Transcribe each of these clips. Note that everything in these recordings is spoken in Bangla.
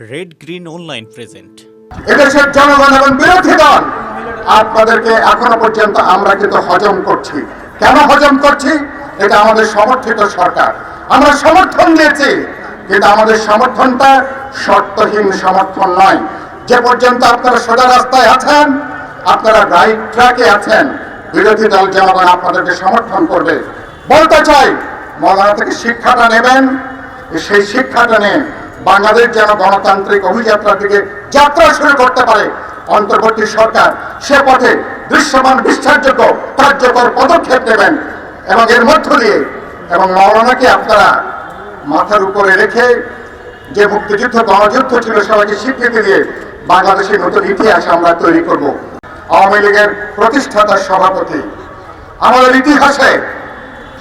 রেড গ্রিন অনলাইন প্রেজেন্ট এদেশের জনগণ এবং বিরোধী দল, আপনাদেরকে এখনও পর্যন্ত আমরা কিন্তু হজম করছি। কেন হজম করছি? এটা আমাদের সমর্থিত সরকার। আমরা সমর্থন দিয়েছি, কিন্তু আমাদের সমর্থনটা শর্তহীন সমর্থন নয়। যে পর্যন্ত আপনারা সোজা রাস্তায় আছেন, আপনারা রাইট ট্র্যাকে আছেন, বিরোধী দল জনগণ আপনাদেরকে সমর্থন করবে। বলতে চাই মৌলানা থেকে শিক্ষাটা নেবেন, সেই শিক্ষাটা নিয়ে বাংলাদেশ যেন গণতান্ত্রিক অভিযাত্রার দিকে যাত্রা শুরু করতে পারে। অন্তর্বর্তী সরকার সে পথে দৃশ্যমান, বিশ্বাসযোগ্য, কার্যকর পদক্ষেপ নেবেন এবং এর মধ্য দিয়ে এবং মৌলানাকে আপনারা মাথার উপরে রেখে যে মুক্তিযুদ্ধ, গণযুদ্ধ ছিল সবাইকে স্বীকৃতি দিয়ে বাংলাদেশের নতুন ইতিহাস আমরা তৈরি করব। আওয়ামী লীগের প্রতিষ্ঠাতা সভাপতি। আমাদের ইতিহাসে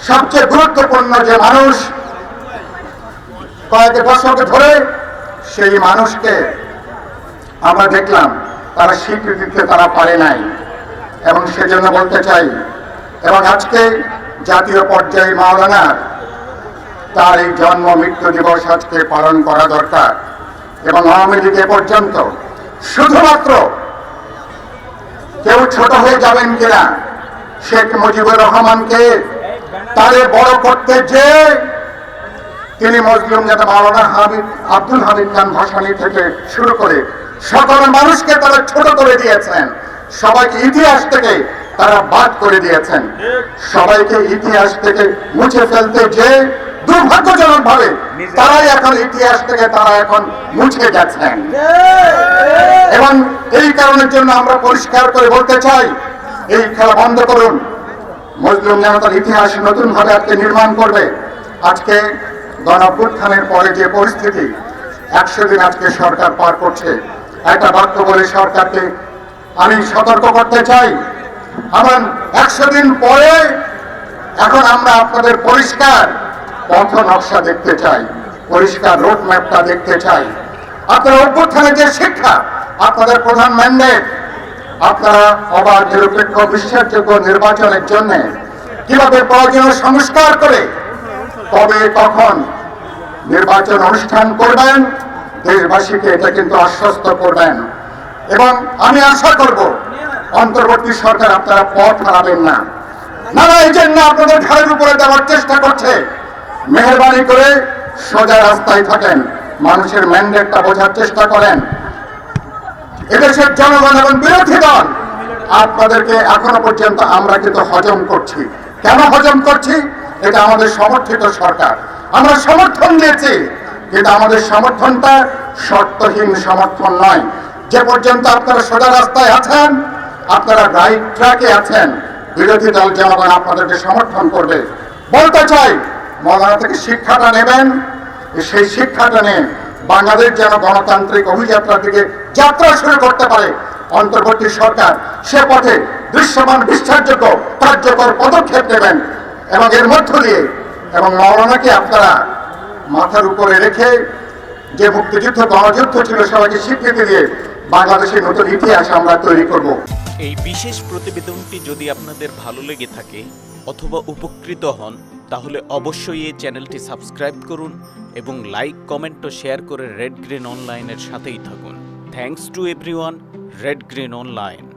সবচেয়ে গুরুত্বপূর্ণ যে মানুষ কয়েক দশক ধরে সেই মানুষকে আমরা দেখলাম, তারা স্বীকৃতি দিতে তারা পারে নাই। এবং সেজন্য বলতে চাই, এবং আজকে জাতীয় পর্যায়ে মাওলানার তার এই জন্ম মৃত্যু দিবস আজকে পালন করা দরকার। এবং আওয়ামী লীগ এ পর্যন্ত শুধুমাত্র কেউ ছোট হয়ে যাবেন কিনা, শেখ মুজিবুর রহমানকে তারে বড় করতে যে তিনি মজলুম নেতা মাওলানা হামিদ আব্দুল হামিদ খান ভাসানী থেকে শুরু করে সকল মানুষকে তারা ছোট করে দিয়েছেন। সবাইকে ইতিহাস থেকে তারা বাদ করে দিয়েছেন। সবাইকে ইতিহাস থেকে মুছে ফেলতে যে দুর্ভাগ্যজনক ভাবে তারাই এখন ইতিহাস থেকে তারা এখন মুছে গেছেন। এবং এই কারণের জন্য আমরা পরিষ্কার করে বলতে চাই, এই খেলা বন্ধ করুন। মজলুম জনতার ইতিহাস নতুন ভাবে আজকে নির্মাণ করবে। আজকে গণঅভ্যুত্থানের পরে যে পরিস্থিতি, একশো দিন আজকে সরকার পার করছে। একটা বাক্য বলে, সরকারকে আমি সতর্ক করতে চাই। আমার একশো দিন পরে এখন আমরা আপনাদের পরিষ্কার পথ নকশা দেখতে চাই, পরিষ্কার রোড ম্যাপটা দেখতে চাই। আপনার অভ্যুত্থানের যে শিক্ষা, আপনাদের প্রধান ম্যান্ডেট আপনারা অবাধ, নিরপেক্ষ, বিশ্বাসযোগ্য নির্বাচনের জন্য কীভাবে প্রয়োজনীয় সংস্কার করে, তবে কখন নির্বাচন অনুষ্ঠান করবেন দেশবাসীকে এটা কিন্তু আশ্বস্ত করবেন। এবং আমি আশা করব, অন্তর্বর্তী সরকার আপনারা পথ হারাবেন না। না না এই জন্য আপনাদের ঘাড়ের উপরে দেওয়ার চেষ্টা করছে। মেহরবানি করে সোজা রাস্তায় থাকেন, মানুষের ম্যান্ডেটটা বোঝার চেষ্টা করেন। এদেশের জনগণ এবং বিরোধী দল, আপনাদেরকে এখনও পর্যন্ত আমরা কিন্তু হজম করছি। কেন হজম করছি? এটা আমাদের সমর্থিত সরকার। আমরা সমর্থন দিয়েছি, কিন্তু আমাদের সমর্থনটা শর্তহীন সমর্থন নয়। যে পর্যন্ত আপনারা সোজা রাস্তায় আছেন, আপনারা রাইট ট্র্যাকে আছেন, বিরোধী দল জনগণ আপনাদেরকে সমর্থন করবে। বলতে চাই, মৌলানা থেকে শিক্ষাটা নেবেন, সেই শিক্ষাটা নিয়ে বাংলাদেশ যেন গণতান্ত্রিক অভিযাত্রার দিকে যাত্রা শুরু করতে পারে। অন্তর্বর্তী সরকার সে পথে দৃশ্যমান বিশ্বাসযোগ্য, কার্যকর পদক্ষেপ নেবেন এবং এর মধ্য দিয়ে এবং মৌলানাকে আপনারা মাথার উপরে রেখে যে মুক্তিযুদ্ধ, গণযুদ্ধ ছিল সবাইকে স্বীকৃতি দিয়ে বাংলাদেশের নতুন ইতিহাস আমরা তৈরি করব। এই বিশেষ প্রতিবেদনটি যদি আপনাদের ভালো লেগে থাকে অথবা উপকৃত হন, তাহলে অবশ্যই এই চ্যানেলটি সাবস্ক্রাইব করুন এবং লাইক, কমেন্ট ও শেয়ার করে রেড গ্রিন অনলাইনের সাথেই থাকুন। Thanks to everyone Red Green online